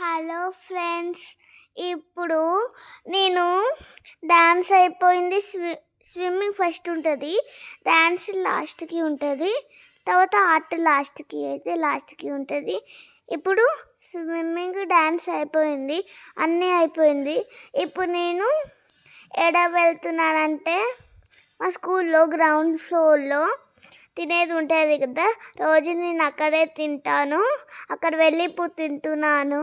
Hello friends ఇప్పుడు నేను dance అయిపోయింది. స్వి స్విమ్మింగ్ ఫస్ట్ ఉంటుంది డ్యాన్స్ లాస్ట్కి ఉంటుంది తర్వాత ఆర్ట్ లాస్ట్కి అయితే లాస్ట్కి ఉంటుంది. ఇప్పుడు స్విమ్మింగ్ డ్యాన్స్ అయిపోయింది అన్నీ అయిపోయింది. ఇప్పుడు నేను ఎడ వెళ్తున్నానంటే మా స్కూల్లో గ్రౌండ్ ఫ్లోర్లో తినేది ఉంటుంది కదా రోజు నేను అక్కడే తింటాను అక్కడ వెళ్ళి ఇప్పుడు తింటున్నాను.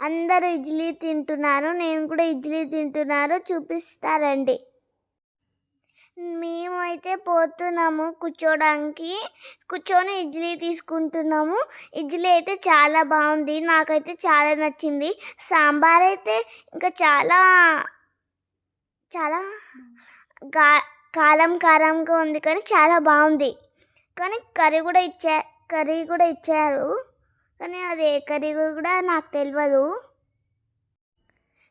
అందరూ ఇడ్లీ తింటున్నారు నేను కూడా ఇడ్లీ తింటున్నారు చూపిస్తారండి. మేమైతే పోతున్నాము కూర్చోడానికి కూర్చొని ఇడ్లీ తీసుకుంటున్నాము. ఇడ్లీ అయితే చాలా బాగుంది నాకైతే చాలా నచ్చింది. సాంబార్ అయితే ఇంకా చాలా చాలా గా కారం కారంగా ఉంది కానీ చాలా బాగుంది. కానీ కర్రీ కూడా ఇచ్చా కర్రీ కూడా ఇచ్చారు. కానీ అది ఏ కర్రీ కూడా నాకు తెలియదు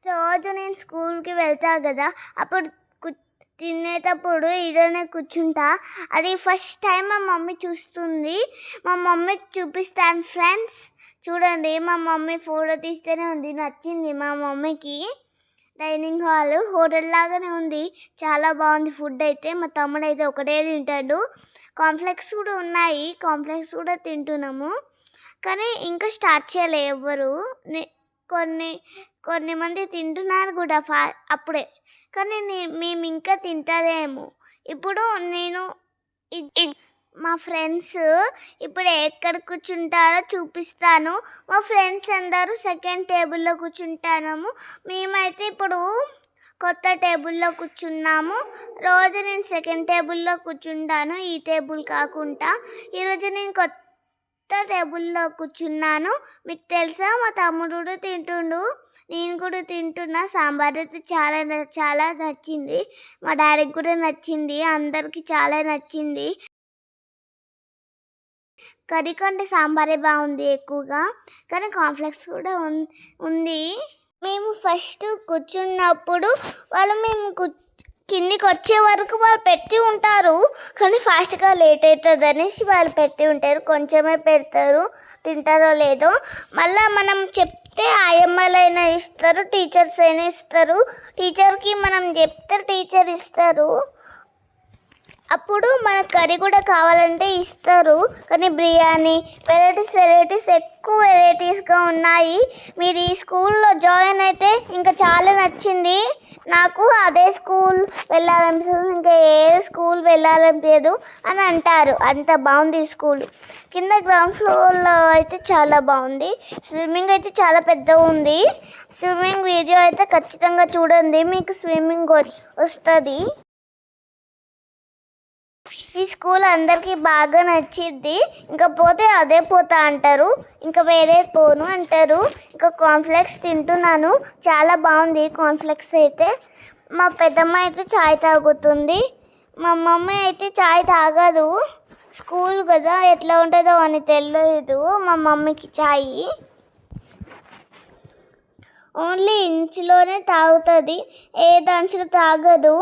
రోజు నేను స్కూల్కి వెళ్తా కదా అప్పుడు కు- తినేటప్పుడు ఈడనే కూర్చుంటా. అది ఫస్ట్ టైం మా మమ్మీ చూస్తుంది. మా మమ్మీకి చూపిస్తాను ఫ్రెండ్స్. చూడండి మా మమ్మీ ఫోటో తీస్తేనే ఉంది నచ్చింది మా మమ్మీకి. డైనింగ్ హాల్ హోటల్ లాగానే ఉంది. చాలా బాగుంది ఫుడ్ అయితే మా తమ్ముడు అయితే ఒకటే తింటాడు. కాంప్లెక్స్ కూడా ఉన్నాయి కాంప్లెక్స్ కూడా తింటున్నాము. కానీ ఇంకా స్టార్ట్ చేయలే ఎవ్వరు. నే- కొన్ని కొన్ని మంది తింటున్నారు కూడా ఫా అప్పుడే. కానీ మేము ఇంకా తింటలేము. ఇప్పుడు నేను మా ఫ్రెండ్స్ ఇప్పుడు ఎక్కడ కూర్చుంటారో చూపిస్తాను. మా ఫ్రెండ్స్ అందరూ సెకండ్ టేబుల్లో కూర్చుంటాము. మేమైతే ఇప్పుడు కొత్త టేబుల్లో కూర్చున్నాము. రోజు నేను సెకండ్ టేబుల్లో కూర్చుంటాను. ఈ టేబుల్ కాకుండా ఈరోజు నేను కొత్త టేబుల్లో కూర్చున్నాను. మీకు తెలుసా మా తమ్ముడు కూడా తింటుండు. నేను కూడా తింటున్నా. సాంబార్ అయితే చాలా చాలా నచ్చింది. మా డాడీకి కూడా నచ్చింది. అందరికీ చాలా నచ్చింది. కర్రీ కంటే సాంబారే బాగుంది ఎక్కువగా. కానీ కాంప్లెక్స్ కూడా ఉంది. మేము ఫస్ట్ కూర్చున్నప్పుడు వాళ్ళు మేము కు- కిందికి వచ్చే వరకు వాళ్ళు పెట్టి ఉంటారు. కానీ ఫాస్ట్గా లేట్ అవుతుంది అనేసి వాళ్ళు పెట్టి ఉంటారు. కొంచెమే పెడతారు. తింటారో లేదో. మళ్ళీ మనం చెప్తే ఆయమ్మలైనా ఇస్తారు టీచర్స్ అయినా ఇస్తారు. టీచర్కి మనం చెప్తే టీచర్ ఇస్తారు. అప్పుడు మన కర్రీ కూడా కావాలంటే ఇస్తారు. కానీ బిర్యానీ వెరైటీస్ వెరైటీస్ ఎక్కువ వెరైటీస్గా ఉన్నాయి. మీరు ఈ స్కూల్లో జాయిన్ అయితే ఇంకా చాలా నచ్చింది. నాకు అదే స్కూల్ వెళ్ళాలనిపిస్తుంది. ఇంకా ఏ స్కూల్ వెళ్ళాలనిపించదు అని అంటారు. అంత బాగుంది ఈ స్కూల్. కింద గ్రౌండ్ ఫ్లోర్లో అయితే చాలా బాగుంది. స్విమ్మింగ్ అయితే చాలా పెద్దగా ఉంది. స్విమ్మింగ్ వీడియో అయితే ఖచ్చితంగా చూడండి. మీకు స్విమ్మింగ్ వస్తుంది. ఈ స్కూల్ అందరికీ బాగా నచ్చిద్ది. ఇంకా పోతే అదే పోతా అంటారు. ఇంకా వేరే పోను అంటారు. ఇంకా కాన్ఫ్లెక్స్ తింటున్నాను. చాలా బాగుంది కాన్ఫ్లెక్స్ అయితే. మా పెద్దమ్మ అయితే చాయ్ తాగుతుంది. మా మమ్మీ అయితే చాయ్ తాగదు. స్కూల్ కదా ఎట్లా ఉంటుందో అని తెలియదు మా మమ్మీకి చాయ్. ఓన్లీ ఇంచులోనే తాగుతుంది. ఏ దంచులు తాగదు.